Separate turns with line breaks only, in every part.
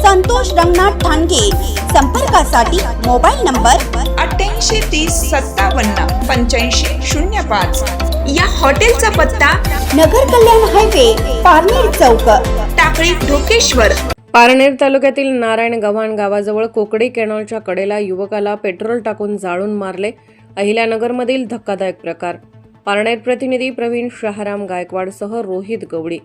संतोष रंगनाथ ठाणगे. संपर्कासाठी mobile number
अठ्ठ्याऐंशी तीस सत्तावन्न पंच्याऐंशी शून्य पाच. या हॉटेलचा पत्ता
नगर कल्याण हायवे पारनेर चौक.
टाकळी ढोकेश्वर.
पारनेर तालुक्यातील नारायण गव्हाण गावाजवळ कोकडी कॅनॉलच्या कडेला युवकाला पेट्रोल टाकून जाळून मारले. अहिल्यानगरमधील धक्कादायक प्रकार. पारनेर प्रतिनिधी प्रवीण शहाराम गायकवाडसह रोहित गवडी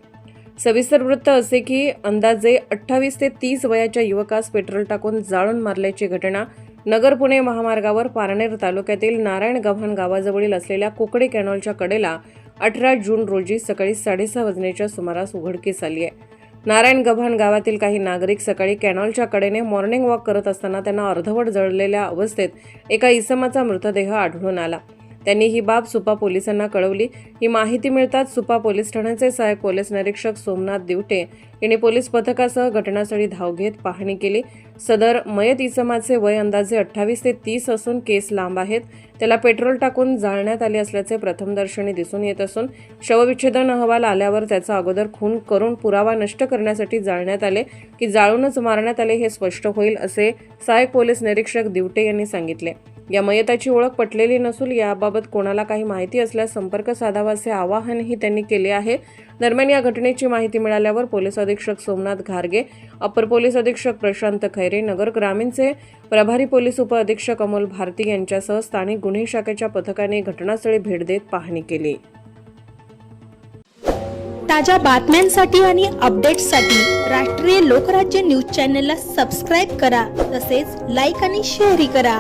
सविस्तर वृत्त असे की अंदाजे अठ्ठावीस ते तीस वयाच्या युवकास पेट्रोल टाकून जाळून मारल्याची घटना नगर पुणे महामार्गावर पारनेर तालुक्यातील नारायण गव्हाण गावाजवळील असलेल्या कोकडे कॅनॉलच्या कडेला अठरा जून रोजी सकाळी साडेसहा वाजण्याच्या सुमारास उघडकीस आली आहे. नारायण गव्हाण गावातील काही नागरिक सकाळी कॅनॉलच्या कडेने मॉर्निंग वॉक करत असताना त्यांना अर्धवट जळलेल्या अवस्थेत एका इसमाचा मृतदेह आढळून आला. त्यांनी ही बाब सुपा पोलिसांना कळवली. ही माहिती मिळताच सुपा पोलीस ठाण्याचे सहाय्यक पोलीस निरीक्षक सोमनाथ दिवटे यांनी पोलीस पथकासह घटनास्थळी धाव घेत पाहणी केली. सदर मयत इसमाचे वय अंदाजे अठ्ठावीस ते तीस असून केस लांब आहेत. त्याला पेट्रोल टाकून जाळण्यात आले असल्याचे प्रथमदर्शनी दिसून येत असून शवविच्छेदन अहवाल आल्यावर त्याचा अगोदर खून करून पुरावा नष्ट करण्यासाठी जाळण्यात आले की जाळूनच मारण्यात आले हे स्पष्ट होईल असे सहाय्यक पोलीस निरीक्षक दिवटे यांनी सांगितले. या मयताची ओळख पटलेली नसून याबाबत कोणाला काही माहिती असल्यास संपर्क साधावा असे आवाहनही त्यांनी केले आहे. दरम्यान या घटनेची माहिती मिळाल्यावर पोलीस अधीक्षक सोमनाथ घारगे अपर पोलीस अधीक्षक प्रशांत खैरे नगर ग्रामीणचे प्रभारी पोलीस उपअधीक्षक अमोल भारती यांच्यासह स्थानिक गुन्हे शाखेच्या पथकाने घटनास्थळी भेट देत पाहणी केली.
ताज्या बातम्यांसाठी आणि अपडेट्ससाठी राष्ट्रीय लोकराज्य न्यूज चॅनलला सबस्क्राईब करा तसेच लाईक आणि शेअरही करा.